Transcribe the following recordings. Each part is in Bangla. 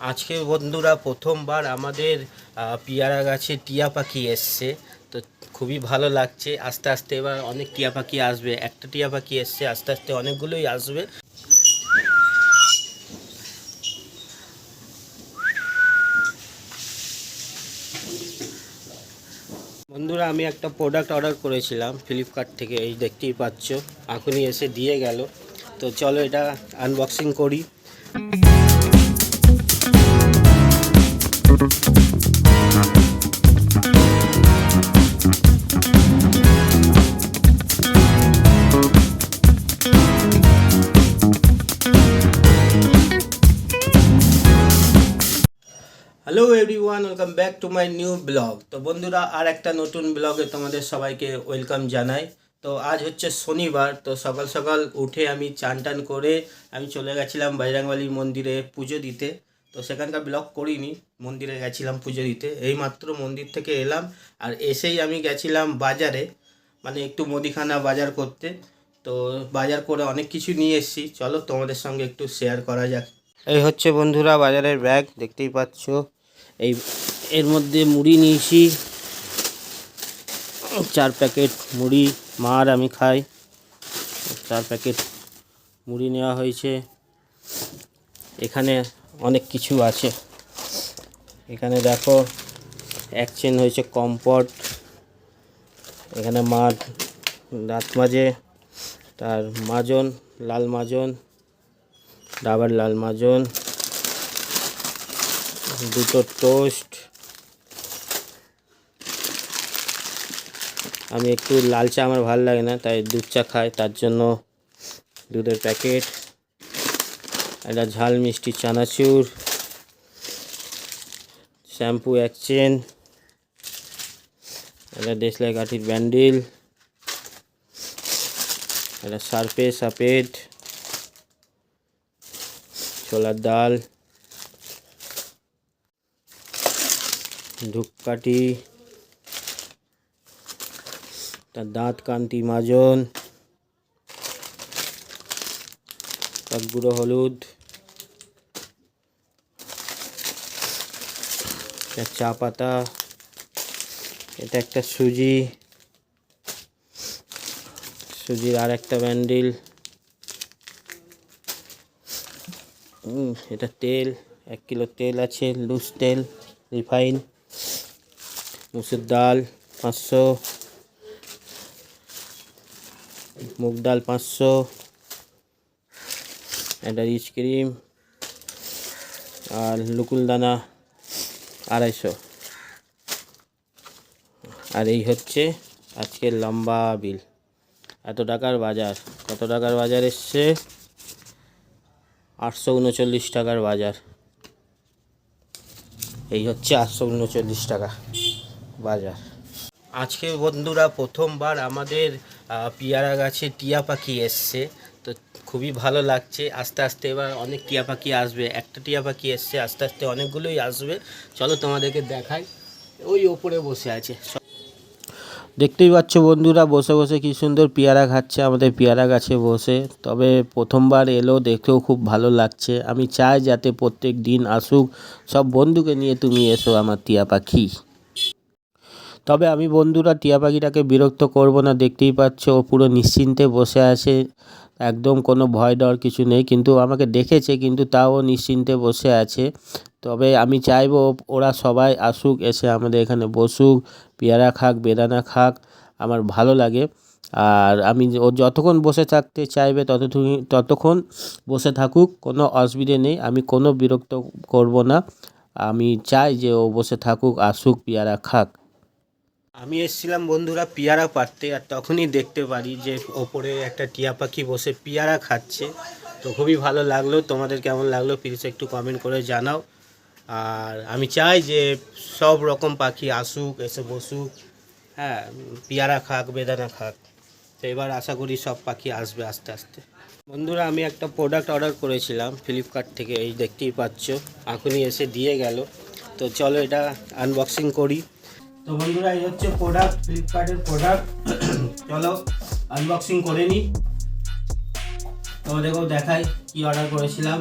আজকে বন্ধুরা প্রথমবার আমাদের পিয়ারা গাছে টিয়া পাখি এসছে। তো খুবই ভালো লাগছে। আস্তে আস্তে এবার অনেক টিয়া পাখি আসবে। একটা টিয়া পাখি এসছে, আস্তে আস্তে অনেকগুলোই আসবে। বন্ধুরা, আমি একটা প্রোডাক্ট অর্ডার করেছিলাম ফ্লিপকার্ট থেকে, এই দেখতেই পাচ্ছ। এখনই এসে দিয়ে গেল। তো চলো এটা আনবক্সিং করি। Hello everyone welcome back to my new blog তো বন্ধুরা, আর একটা নতুন ব্লগে তোমাদের সবাইকে ওয়েলকাম জানাই। তো আজ হচ্ছে শনিবার, তো সকাল সকাল উঠে আমি চান টান করে আমি চলে গেছিলাম বজরংবলী মন্দিরে পুজো দিতে। তো সেখানকার ব্লগ করিনি, মন্দিরে গেছিলাম পুজো দিতে। এইমাত্র মন্দির থেকে এলাম, আর এসেই আমি গেছিলাম বাজারে মানে একটু মুদিখানা বাজার করতে। তো বাজার করে অনেক কিছু নিয়ে এসেছি। চলো তোমাদের সঙ্গে একটু শেয়ার করা যাক। এই হচ্ছে বন্ধুরা বাজারের ব্যাগ দেখতেই পাচ্ছ। এই, এর মধ্যে মুড়ি নিয়েছি। চার প্যাকেট মুড়ি, মার আমি খাই। চার প্যাকেট মুড়ি নেওয়া হয়েছে। এখানে অনেক কিছু আছে। এখানে দেখো, এক চেন হয়েছে কম্পট, এখানে মাঠ দাঁত মাঝে, তার মাজন, লাল মাজন, ডাবার লাল মাজন, দুটো টোস্ট। আমি একটু লাল চা আমার ভালো লাগে না, তাই দুধ চা খাই, তার জন্য দুধের প্যাকেট। একটা ঝাল মিষ্টি চানাচুর, শ্যাম্পু এক চেন, একটা দেশলাই কাঠির ব্যান্ডেল, একটা সারপে সাপেট, ছোলার ডাল, ধূপকাঠি তার দাঁত কান্তি মাজন গুঁড়ো হলুদ। একটা চা পাতা, এটা একটা সুজি, সুজির আর একটা ব্যান্ডেল এটা তেল, এক কিলো তেল আছে, লুজ তেল, রিফাইন, মুসুর ডাল পাঁচশো, মুগ ডাল পাঁচশো, একটা রিচ ক্রিম, আর লুকুল দানা আড়াইশো। আর এই হচ্ছে আজকের লম্বা বিল। এত টাকার বাজার, কত টাকার বাজার এসছে? আটশো উনচল্লিশ টাকার বাজার। এই হচ্ছে আটশো উনচল্লিশ টাকা বাজার। আজকে বন্ধুরা প্রথমবার আমাদের পিয়ারা গাছে টিয়া পাখি এসছে। তো খুবই ভালো লাগছে। আস্তে আস্তে এবার অনেক টিয়া পাখি আসবে। একটা টিয়া পাখি এসছে, আস্তে আস্তে অনেকগুলোই আসবে। চলো তোমাদেরকে দেখাই। ওই ওপরে বসে আছে। দেখতেই পাচ্ছ বন্ধুরা, বসে বসে কি সুন্দর পেয়ারা খাচ্ছে। আমাদের পেয়ারা গাছে বসে। তবে প্রথমবার এলো দেখেও খুব ভালো লাগছে। আমি চাই যাতে প্রত্যেক দিন আসুক। সব বন্ধুকে নিয়ে তুমি এসো আমার টিয়া পাখি। তবে আমি বন্ধুরা, টিয়া পাখিটাকে বিরক্ত করব না। দেখতেই পাচ্ছ ও পুরো নিশ্চিন্তে বসে আছে। একদম কোনো ভয় ডর কিছু নেই, কিন্তু আমাকে দেখেছে, কিন্তু তাও নিশ্চিন্তে বসে আছে। তবে আমি চাইব ওরা সবাই আসুক, এসে আমাদের এখানে বসুক, পেয়ারা খাক, বেদানা খাক, আমার ভালো লাগে। আর আমি ও যতক্ষণ বসে থাকতে চাইবে ততক্ষণ ততক্ষণ বসে থাকুক, কোনো অসুবিধে নেই, আমি কোনো বিরক্ত করব না। আমি চাই যে ও বসে থাকুক, আসুক, পেয়ারা খাক। আমি এসেছিলাম বন্ধুরা পিয়ারা পাড়তে আর তখনই দেখতে পারি যে ওপরে একটা টিয়া পাখি বসে পিয়ারা খাচ্ছে। তো খুবই ভালো লাগল। তোমাদের কেমন লাগল প্লিজ একটু কমেন্ট করে জানাও। আর আমি চাই যে সব রকম পাখি আসুক, এসে বসুক। হ্যাঁ পিয়ারা খাক, বেদানা খাক। তো এবার আশা করি সব পাখি আসবে আস্তে আস্তে। বন্ধুরা, আমি একটা প্রোডাক্ট অর্ডার করেছিলাম ফ্লিপকার্ট থেকে, এই দেখতেই পাচ্ছ। এখনই এসে দিয়ে গেল। তো চলো এটা আনবক্সিং করি। তো বন্ধুরা, এই হচ্ছে প্রোডাক্ট ফ্লিপকার্টের প্রোডাক্ট চলো আনবক্সিং করে নিই তোমাদেরকেও দেখাই কি অর্ডার করেছিলাম।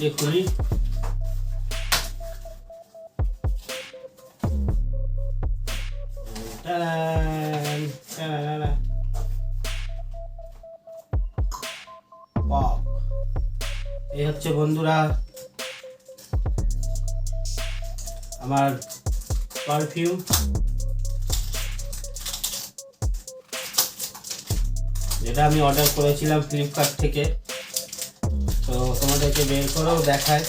দিক খুলি। এই হচ্ছে বন্ধুরা আমার পারফিউম যেটা আমি অর্ডার করেছিলাম ফ্লিপকার্ট থেকে। তো তোমাদেরকে বের করেও দেখায়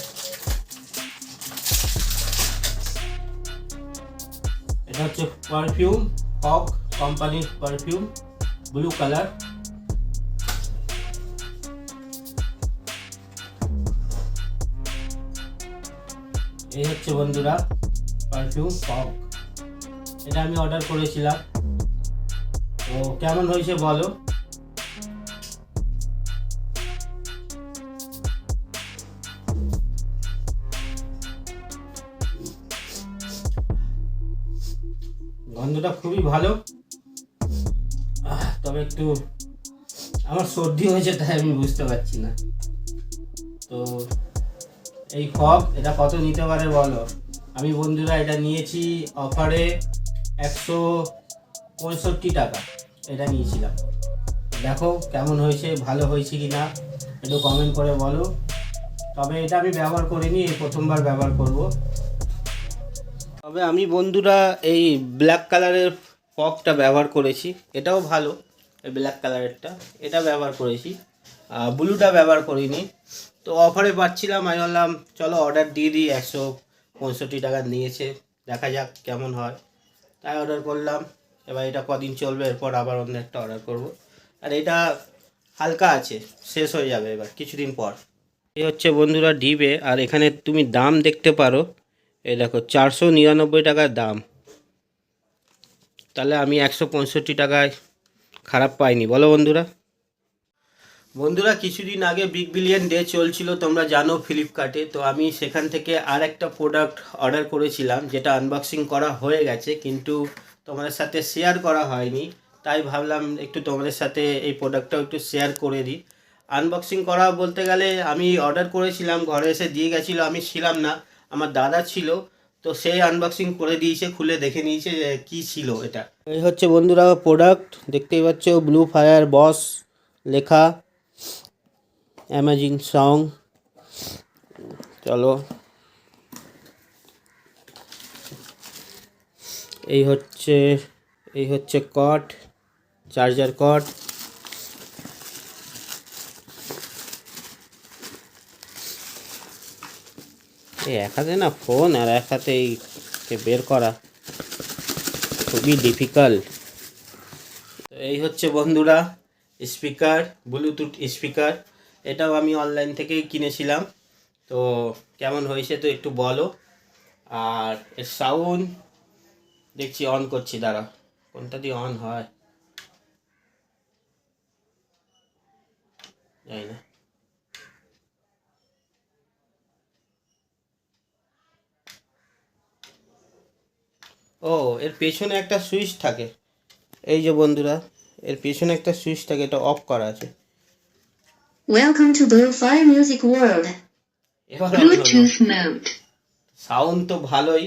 এটা হচ্ছে পারফিউম হক কোম্পানির পারফিউম ব্লু কালার এই হচ্ছে বন্ধুরা পারফিউম হক এটা আমি অর্ডার করেছিলাম। তো কেমন হয়েছে বলো? গন্ধটা খুবই ভালো। তবে একটু আমার সর্দি হয়েছে, তাই আমি বুঝতে পারছি না। তো এই ফগ এটা কত নিতে পারে বলো? আমি বন্ধুরা, এটা নিয়েছি অফারে একশো পঁয়ষট্টি টাকা। এটা নিয়েছিলাম। দেখো কেমন হয়েছে, ভালো হয়েছে কি না একটু কমেন্ট করে বলো। তবে এটা আমি ব্যবহার করিনি, এই প্রথমবার ব্যবহার করব। তবে আমি বন্ধুরা, এই ব্ল্যাক কালারের ফগটা ব্যবহার করেছি। এটাও ভালো ব্ল্যাক কালারেরটা এটা ব্যবহার করেছি। ব্লুটা ব্যবহার করিনি। তো অফারে পাচ্ছিলাম, আমি বললাম, চলো অর্ডার দিয়ে দিই, একশো পঁয়ষট্টি টাকা নিয়েছে, দেখা যাক কেমন হয়। তাই অর্ডার করলাম, এবার এটা কদিন চলবে, এরপর আবার অন্য একটা অর্ডার করব। আর এটা হালকা আছে, শেষ হয়ে যাবে এবার, কিছুদিন পর। এ হচ্ছে বন্ধুরা ডিবে, আর এখানে তুমি দাম দেখতে পারো। এই দেখো, চারশো নিরানব্বই টাকার দাম। তাহলে আমি একশো পঁয়ষট্টি টাকায় খারাপ পাইনি, বলো বন্ধুরা। বন্ধুরা, কিছুদিন আগে বিগ বিলিয়ন ডে চলছিল, তোমরা জানো ফ্লিপকার্টে তো আমি সেখান থেকে আর একটা প্রোডাক্ট অর্ডার করেছিলাম, যেটা আনবক্সিং করা হয়ে গেছে, কিন্তু তোমাদের সাথে শেয়ার করা হয়নি। তাই ভাবলাম একটু তোমাদের সাথে এই প্রোডাক্টটাও একটু শেয়ার করে দিই। আনবক্সিং করা বলতে গেলে, আমি অর্ডার করেছিলাম, ঘরে এসে দিয়ে গেছিল, আমি ছিলাম না, আমার দাদা ছিল, তো সেই আনবক্সিং করে দিয়েছে, খুলে দেখে নিয়েছে কী ছিল এটা। এই হচ্ছে বন্ধুরা প্রোডাক্ট দেখতেই পাচ্ছ ব্লু ফায়ার বস লেখা। অ্যামাজিং সং চলো। এই হচ্ছে এই হচ্ছে কট চার্জার কট এই এক হাতে না ফোন আর এক হাতে এই বের করা। খুবই ডিফিকাল্ট এই হচ্ছে বন্ধুরা স্পিকার ব্লুটুথ স্পিকার এটাও আমি অনলাইন থেকেই কিনেছিলাম। তো কেমন হয়েছে তো একটু বলো। আর এর সাউন্ড দেখছি অন করছি, দাঁড়া। কোনটা দিয়ে অন হয়? জানি না। ও, এর পেছনে একটা সুইচ থাকে। এই যে বন্ধুরা, এর পেছনে একটা সুইচ থাকে, এটা অফ করা আছে। Welcome to Blue Fire Music World. Bluetooth mode. Sound তো ভালোই।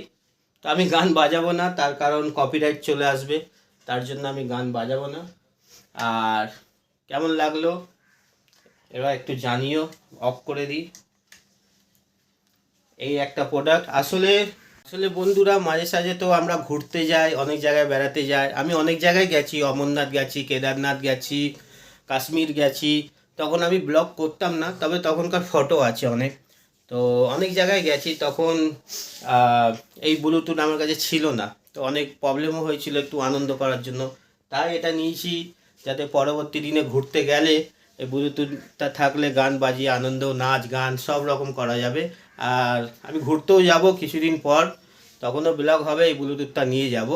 তো আমি গান বাজাবো না তার কারণ কপিরাইট চলে আসবে তার জন্য আমি গান বাজাবো না। আর কেমন লাগল? এবার একটু জানিও অফ করে দিই। এই একটা প্রোডাক্ট আসলে আসলে বন্ধুরা মাঝে সাঝে তো আমরা ঘুরতে যাই অনেক জায়গায় বেড়াতে যাই। আমি অনেক জায়গায় গেছি অমরনাথ গেছি কেদারনাথ গেছি কাশ্মীর গেছি। তখন আমি ব্লগ করতাম না, তবে তখনকার ফটো আছে অনেক। তো অনেক জায়গায় গেছি, তখন এই ব্লুটুথ আমার কাছে ছিল না। তো অনেক প্রবলেমও হয়েছিল একটু আনন্দ করার জন্য। তাই এটা নিয়েছি, যাতে পরবর্তী দিনে ঘুরতে গেলে এই ব্লুটুথটা থাকলে গান বাজিয়ে আনন্দ, নাচ, গান সব রকম করা যাবে। আর আমি ঘুরতেও যাব কিছুদিন পর, তখনও ব্লগ হবে, এই ব্লুটুথটা নিয়ে যাব।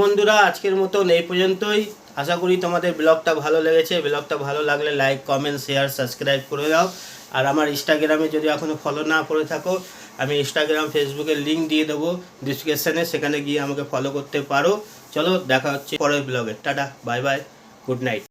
বন্ধুরা, আজকের মতন এই পর্যন্তই। আশা করি তোমাদের ব্লগটা ভালো লেগেছে। ব্লগটা ভালো লাগলে লাইক, কমেন্ট, শেয়ার, সাবস্ক্রাইব করে দাও। আর আমার ইনস্টাগ্রামে যদি এখনও ফলো না করে থাকো, আমি ইনস্টাগ্রাম ফেসবুকের লিঙ্ক দিয়ে দেবো ডিসক্রিপশানে সেখানে গিয়ে আমাকে ফলো করতে পারো। চলো, দেখা হচ্ছে পরের ব্লগে ta-ta bye bye good night